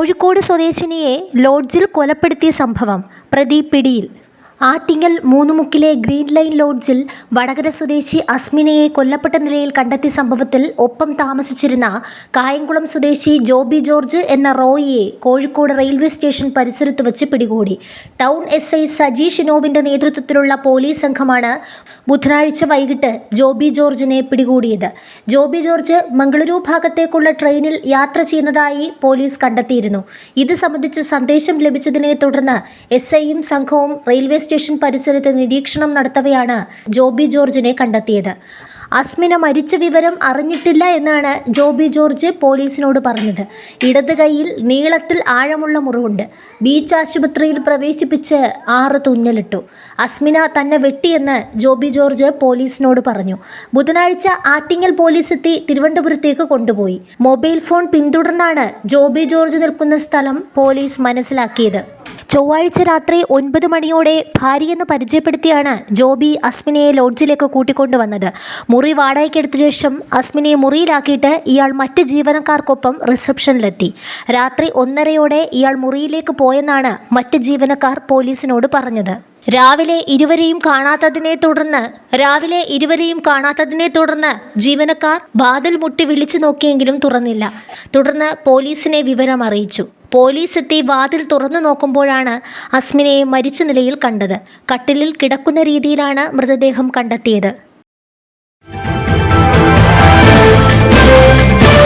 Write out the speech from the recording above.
കോഴിക്കോട് സ്വദേശിനിയെ ലോഡ്ജിൽ കൊലപ്പെടുത്തിയ സംഭവം പ്രതി പിടിയിൽ. ആറ്റിങ്ങൽ മൂന്നുമുക്കിലെ ഗ്രീൻ ലൈൻ ലോഡ്ജിൽ വടകര സ്വദേശി അസ്മിനയെ കൊല്ലപ്പെട്ട നിലയിൽ കണ്ടെത്തിയ സംഭവത്തിൽ ഒപ്പം താമസിച്ചിരുന്ന കായംകുളം സ്വദേശി ജോബി ജോർജ് എന്ന റോയിയെ കോഴിക്കോട് റെയിൽവേ സ്റ്റേഷൻ പരിസരത്ത് വെച്ച് പിടികൂടി. ടൗൺ എസ് ഐ സജി ഷിനോബിന്റെ നേതൃത്വത്തിലുള്ള പോലീസ് സംഘമാണ് ബുധനാഴ്ച വൈകിട്ട് ജോബി ജോർജിനെ പിടികൂടിയത്. ജോബി ജോർജ് മംഗളൂരു ഭാഗത്തേക്കുള്ള ട്രെയിനിൽ യാത്ര ചെയ്യുന്നതായി പോലീസ് കണ്ടെത്തിയിരുന്നു. ഇത് സംബന്ധിച്ച് സന്ദേശം ലഭിച്ചതിനെ തുടർന്ന് എസ് ഐയും സംഘവും റെയിൽവേ സ്റ്റേഷൻ പരിസരത്ത് നിരീക്ഷണം നടത്തവെയാണ് ജോബി ജോർജിനെ കണ്ടെത്തിയത്. അസ്മിന മരിച്ച വിവരം അറിഞ്ഞിട്ടില്ല എന്നാണ് ജോബി ജോർജ് പോലീസിനോട് പറഞ്ഞത്. ഇടത് കൈയിൽ നീളത്തിൽ ആഴമുള്ള മുറിവുണ്ട്. ബീച്ച് ആശുപത്രിയിൽ പ്രവേശിപ്പിച്ച് ആറ് തുന്നലിട്ടു. അസ്മിന തന്നെ വെട്ടിയെന്ന് ജോബി ജോർജ് പോലീസിനോട് പറഞ്ഞു. ബുധനാഴ്ച ആറ്റിങ്ങൽ പോലീസ് എത്തി തിരുവനന്തപുരത്തേക്ക് കൊണ്ടുപോയി. മൊബൈൽ ഫോൺ പിന്തുടർന്നാണ് ജോബി ജോർജ് നിൽക്കുന്ന സ്ഥലം പോലീസ് മനസ്സിലാക്കിയത്. ചൊവ്വാഴ്ച രാത്രി ഒൻപത് മണിയോടെ ഭാര്യയെന്ന് പരിചയപ്പെടുത്തിയാണ് ജോബി അസ്മിനയെ ലോഡ്ജിലേക്ക് കൂട്ടിക്കൊണ്ടുവന്നത്. മുറി വാടകയ്ക്കെടുത്ത ശേഷം അസ്മിനയെ മുറിയിലാക്കിയിട്ട് ഇയാൾ മറ്റ് ജീവനക്കാർക്കൊപ്പം റിസപ്ഷനിലെത്തി. രാത്രി ഒന്നരയോടെ ഇയാൾ മുറിയിലേക്ക് പോയെന്നാണ് മറ്റ് ജീവനക്കാർ പോലീസിനോട് പറഞ്ഞത്. രാവിലെ ഇരുവരെയും കാണാത്തതിനെ തുടർന്ന് രാവിലെ ഇരുവരെയും കാണാത്തതിനെ തുടർന്ന് ജീവനക്കാർ വാതിൽ മുട്ടി വിളിച്ചു നോക്കിയെങ്കിലും തുറന്നില്ല. തുടർന്ന് പോലീസിനെ വിവരം അറിയിച്ചു പോലീസ് എത്തി വാതിൽ തുറന്നു നോക്കുമ്പോഴാണ് അസ്മിനയെ മരിച്ച നിലയിൽ കണ്ടത്. കട്ടിലിൽ കിടക്കുന്ന രീതിയിലാണ് മൃതദേഹം കണ്ടെത്തിയത്.